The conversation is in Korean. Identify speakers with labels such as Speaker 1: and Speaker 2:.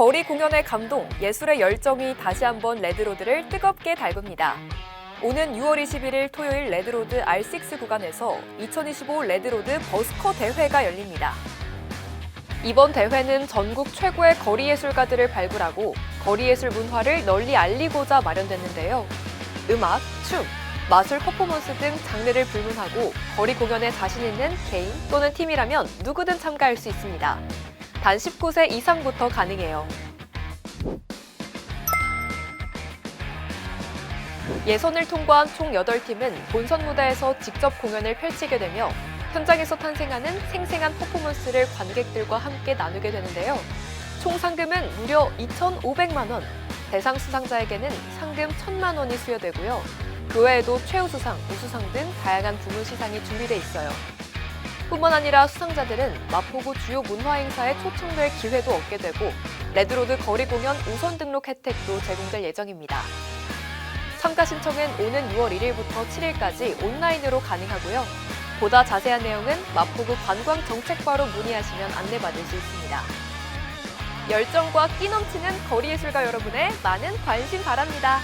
Speaker 1: 거리 공연의 감동, 예술의 열정이 다시 한번 레드로드를 뜨겁게 달굽니다. 오는 6월 21일 토요일 레드로드 R6 구간에서 2025 레드로드 버스커 대회가 열립니다. 이번 대회는 전국 최고의 거리 예술가들을 발굴하고 거리 예술 문화를 널리 알리고자 마련됐는데요. 음악, 춤, 마술 퍼포먼스 등 장르를 불문하고 거리 공연에 자신 있는 개인 또는 팀이라면 누구든 참가할 수 있습니다. 단 19세 이상부터 가능해요. 예선을 통과한 총 8팀은 본선 무대에서 직접 공연을 펼치게 되며 현장에서 탄생하는 생생한 퍼포먼스를 관객들과 함께 나누게 되는데요. 총 상금은 무려 2,500만 원, 대상 수상자에게는 상금 1,000만 원이 수여되고요. 그 외에도 최우수상, 우수상 등 다양한 부문 시상이 준비돼 있어요. 뿐만 아니라 수상자들은 마포구 주요 문화 행사에 초청될 기회도 얻게 되고 레드로드 거리 공연 우선 등록 혜택도 제공될 예정입니다. 참가 신청은 오는 6월 1일부터 7일까지 온라인으로 가능하고요. 보다 자세한 내용은 마포구 관광정책과로 문의하시면 안내받을 수 있습니다. 열정과 끼 넘치는 거리 예술가 여러분의 많은 관심 바랍니다.